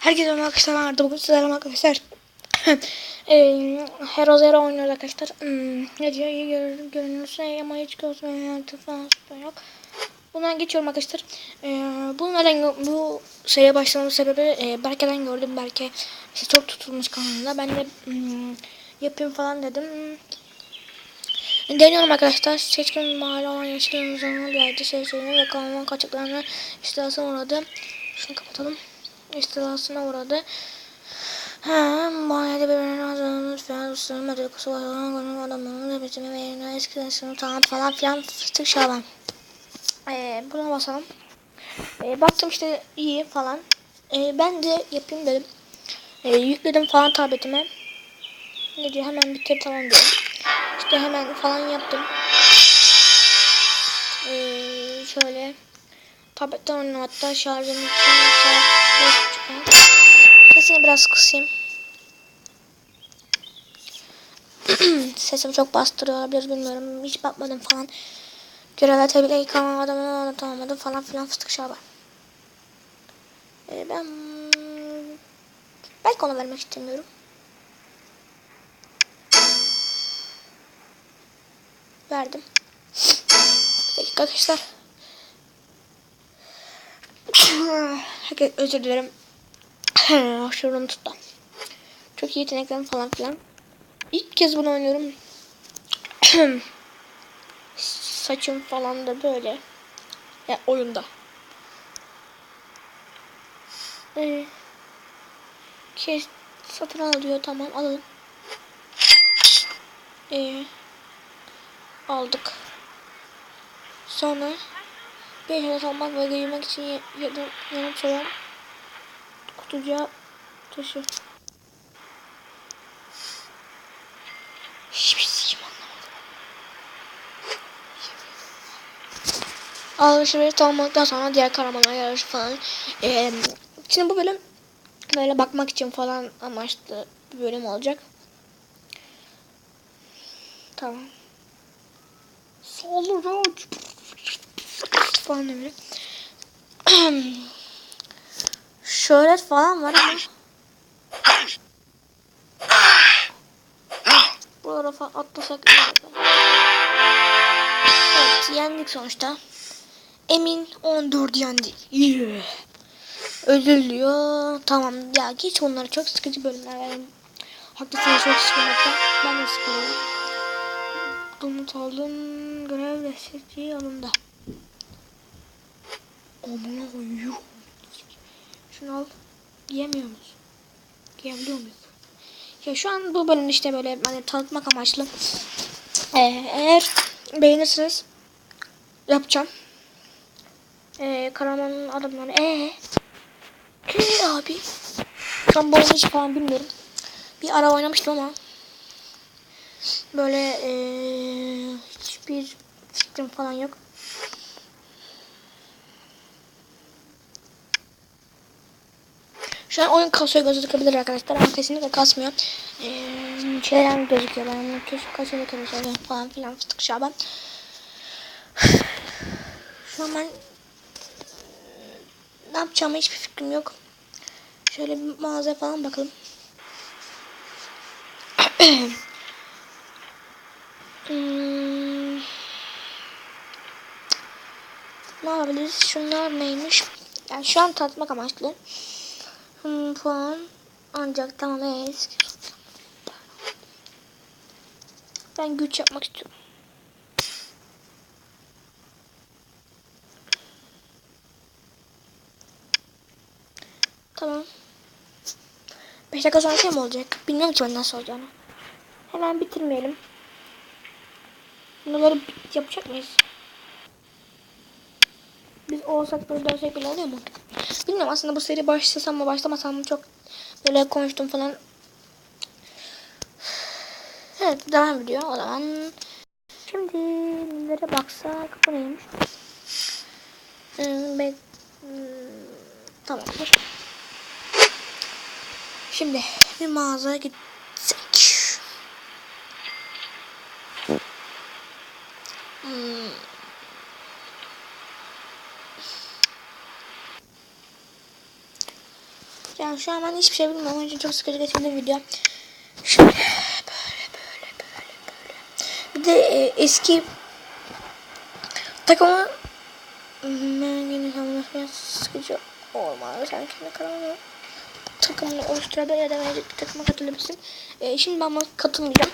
Herkese merhaba arkadaşlar ben Arda. Bugün sizlerle arkadaşlar eee Hero Zero oynuyoruz arkadaşlar. Hmm, ne diyor? İyi görünür, görünürse ama hiç gözmeyen falan falan yok. Bundan geçiyorum arkadaşlar. Eee bu neden bu seriye başlamamın sebebi eee Berke'den gördüm Berke işte çok tutulmuş kanalında. Ben de hmm, yapayım falan dedim. Deniyorum arkadaşlar. Seçkin mahalle olan yaşlı uzanma bir yerde sevdiğini ve kanalın kaçaklarına istilasına uğradı. Şunu kapatalım. İstilasına uğradı. Ha, mahallede birbirine hazırlanır falan ısırmadı. Kusura bakma konu adamların da bizim ve yerine eskiden sınıf tamam falan filan fıstık şaban. Ee, buna basalım. Ee, baktım işte iyi falan. Ee, ben de yapayım dedim. Ee, yükledim falan tabletime. Ne diyor hemen bitir tamam diyor. İşte hemen falan yaptım. Ee, şöyle tabletten hatta şarjım için Sesini biraz kısayım. Sesimi çok bastırıyor olabilir bilmiyorum. Hiç bakmadım falan. Görevler tabi ilk anlamadım anlatamadım falan filan fıstık şaban. Ee, ben belki ona vermek istemiyorum. Verdim. Bir dakika arkadaşlar. Herkes özür dilerim. Şuradan tuttu. Çok iyi yeteneklerim falan filan. İlk kez bunu oynuyorum. Saçım falan da böyle. Ya oyunda. Ee, kes satın al diyor tamam alalım. Ee, aldık. Sonra eşyalat almak ve giymek için yanıp sönen kutucuğa taşı. Hiçbir şey anlamadım. Alışveriş tamamladıktan sonra diğer kahramanlar yarışı falan. Ee, şimdi bu bölüm böyle bakmak için falan amaçlı bir bölüm olacak. Tamam. Sağlı falan öyle. Şöhret falan var ama. Buralara falan atlasak iyi olur. Evet yendik sonuçta. Emin 14 yendi. Yeah. Ödül diyor. Tamam ya geç onları çok sıkıcı bölümler. Yani, haklısınız çok sıkılmakta. Ben de sıkılıyorum. Domuz aldım. Görev destekçiyi alındı. Amına koyuyor. Şunu al. Giyemiyor muyuz? Giyebiliyor muyuz? Ya şu an bu bölüm işte böyle hani tanıtmak amaçlı. Ee, eğer beğenirseniz yapacağım. Ee, Karaman'ın adamları. Ee, ee abi. An bu hiç falan bilmiyorum. Bir ara oynamıştım ama böyle ee, hiçbir fikrim falan yok. Şu an oyun kasıyor gözükebilir arkadaşlar ama kesinlikle kasmıyor. Ee, şeyden gözüküyor ben kesin kasıyor gözüküyor falan filan fıstık şaban. Şu an ben ne yapacağımı hiçbir fikrim yok. Şöyle bir mağazaya falan bakalım. hmm. Ne yapabiliriz? Şunlar neymiş? Yani şu an tatmak amaçlı. Hmm, puan ancak tamam eski. Ben güç yapmak istiyorum. Tamam. 5 dakika sonra şey mi olacak? Bilmiyorum ki ben nasıl olacağını. Hemen bitirmeyelim. Bunları yapacak mıyız? Biz olsak böyle dersek bile oluyor mu? Bilmiyorum aslında bu seri başlasam mı başlamasam mı çok böyle konuştum falan. Evet devam ediyor o zaman. Şimdi nereye baksak bu neymiş? Hmm, ben, hmm, tamamdır. Şimdi bir mağazaya gitsek. Hmm. Şu an ben hiçbir şey bilmiyorum. Önce çok sıkıcı geçirdiğim video. Şöyle böyle böyle böyle böyle. Bir de e, eski takımı ben yine biraz sıkıcı olmalı. Sen kendi kararını takımını oluşturabilir ya da mevcut bir takıma katılabilirsin. E, şimdi ben buna katılmayacağım.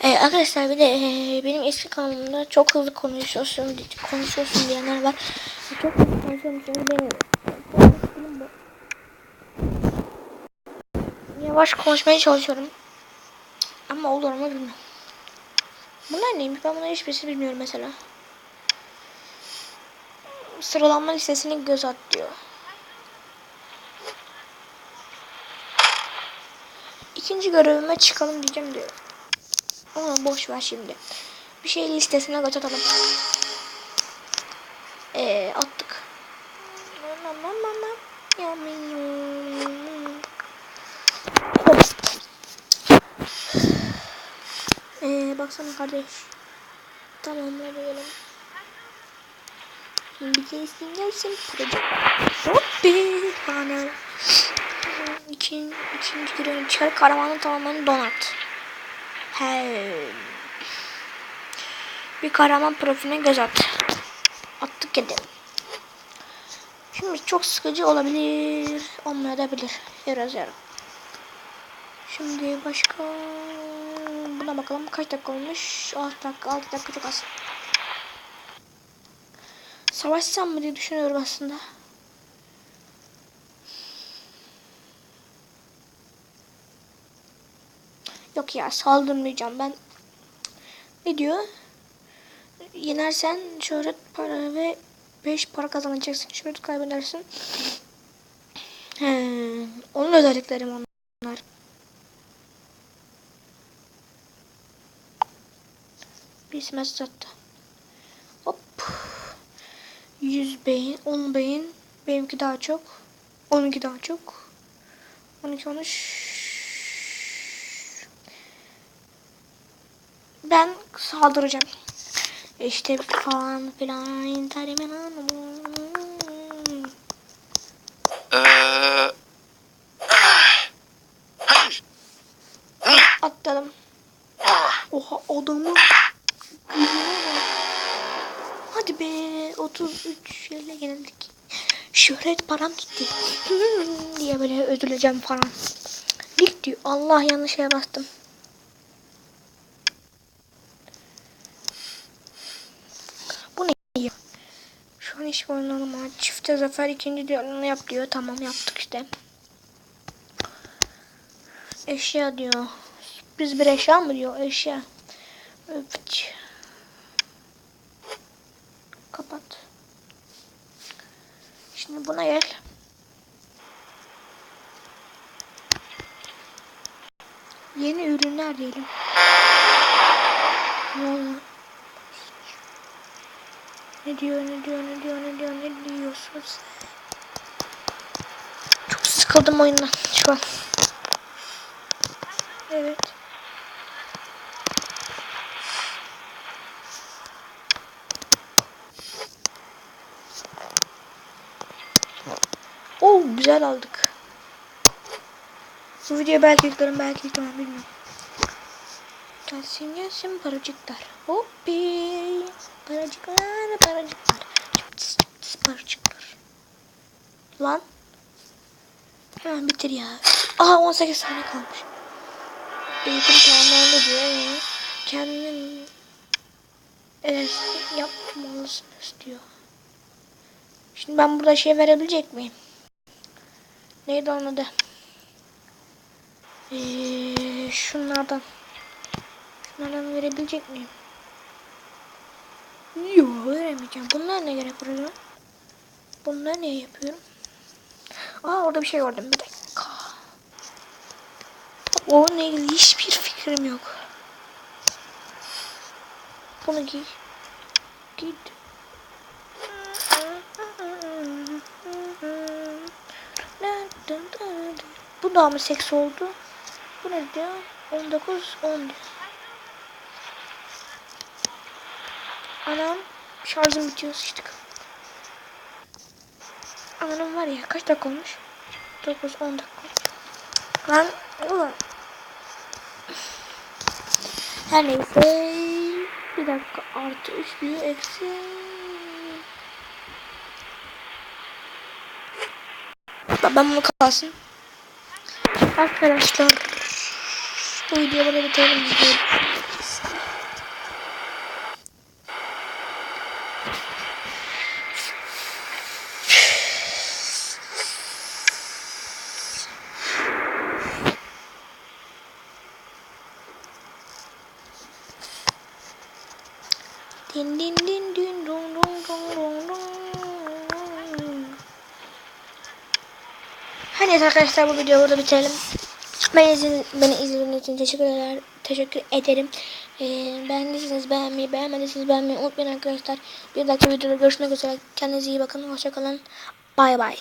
E, arkadaşlar bir de e, benim eski kanalımda çok hızlı konuşuyorsun, konuşuyorsun diyenler var. Çok hızlı konuşuyorum çünkü benim stilim bu. Yavaş konuşmaya çalışıyorum. Ama olur mu bilmiyorum. Bunlar neymiş? Ben bunların hiçbirisini bilmiyorum mesela. Sıralanma listesini göz at diyor. İkinci görevime çıkalım diyeceğim diyor. Ama boş ver şimdi. Bir şey listesine göz atalım. Ee, attık. Ee, baksana kardeş. Tamamlayalım. Bir kesin gelsin. Hoppi. Bana. İkin, ikinci görevi çıkar. Karavanın tamamını donat. He. Bir kahraman profiline göz at. Attık gidelim. Şimdi çok sıkıcı olabilir. Olmayabilir. Biraz yarım. Şimdi başka buna bakalım kaç dakika olmuş? 6 dakika 6 dakika çok az. Savaşsam mı diye düşünüyorum aslında. Yok ya saldırmayacağım ben. Ne diyor? Yenersen şöhret para ve 5 para kazanacaksın. Şöhret kaybedersin. Onun özelliklerim onlar. Bir mesaj attı. Hop. 100 beyin, 10 beyin. Benimki daha çok. 12 daha çok. 12 13 Ben saldıracağım. İşte falan filan tarimen Atladım. Oha adamı Hadi be 33 yerle yenildik. Şöhret param gitti. diye böyle ödüleceğim falan. Lig diyor. Allah yanlış şeye bastım. Bu ne? Şu an iş oynanım ama çifte zafer ikinci diğerini yap diyor. Tamam yaptık işte. Eşya diyor. Sürpriz bir eşya mı diyor? Eşya. Öpüç. Kapat. Şimdi buna gel. Yeni ürünler diyelim. Ne diyor, ne diyor, ne diyor, ne diyor, ne diyorsun? Çok sıkıldım oyundan şu an. Evet. Oo güzel aldık. Bu videoya belki yüklerim belki yüklemem bilmiyorum. Gelsin gelsin paracıklar. Hoppi. Paracıklar paracıklar. Çıps, çıps, paracıklar. Lan. Hemen bitir ya. Aha 18 saniye kalmış. Eğitim tamamlandı diyor. Ee, kendin evet, yapmalısınız diyor. Şimdi ben burada şey verebilecek miyim? Neydi onun adı? Ee, şunlardan. Şunlardan verebilecek miyim? Yok veremeyeceğim. Bunlar ne gerek buraya? Bunlar ne yapıyorum? Aa orada bir şey gördüm. Bir dakika. O ne ilgili hiçbir fikrim yok. Bunu giy. Git. Bu da mı seks oldu? Bu ne diyor? 19, 10 diyor. Anam şarjım bitiyor sıçtık. Anam var ya kaç dakika olmuş? 9, 10 dakika. Lan ulan. Her neyse. Bir dakika artı 3 büyü eksi. Ben bunu kalsın. Arkadaşlar. Bu burada bitirelim. Din din din din dong dong dong dong dong. Neyse arkadaşlar bu videoyu burada bitirelim. Beni, izin, beni izlediğiniz için teşekkür eder, teşekkür ederim. Ee, beğendiyseniz beğenmeyi, beğenmediyseniz beğenmeyi unutmayın arkadaşlar. Bir dahaki videoda görüşmek üzere. Kendinize iyi bakın. Hoşçakalın. Bay bay.